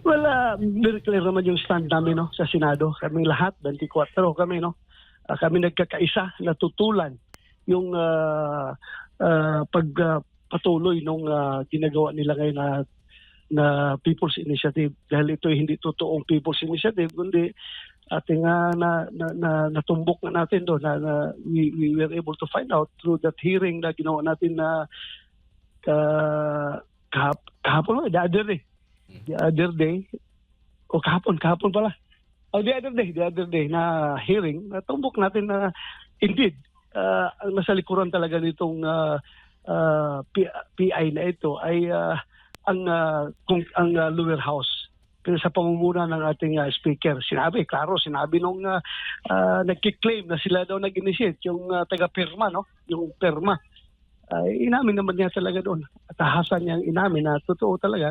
Well, uh, naman yung stand namin no, sa Senado. Kami lahat, 24 kami, no? Ah, kami nagkakaisa, natutulan yung uh, uh, pagpatuloy nung ah, ginagawa nila ngayon na na People's Initiative dahil ito ay hindi totoong People's Initiative kundi ating ah, na, na, na natumbok na natin doon na, na we, we were able to find out through that hearing na ginawa natin na uh, kahap, kahapon the other day the other day, o kahapon, kahapon pala. Oh, the other day, the other day na hearing, natumbok natin na indeed, uh, nasa likuran talaga nitong uh, uh, P- PI na ito ay uh, ang uh, kung, ang uh, lower house pero sa pamumuno ng ating uh, speaker. Sinabi, klaro, sinabi nung uh, uh, nagkiklaim na sila daw nag-initiate, yung uh, taga-pirma, no? yung perma. Uh, inamin naman niya talaga doon. At tahasan niyang inamin na totoo talaga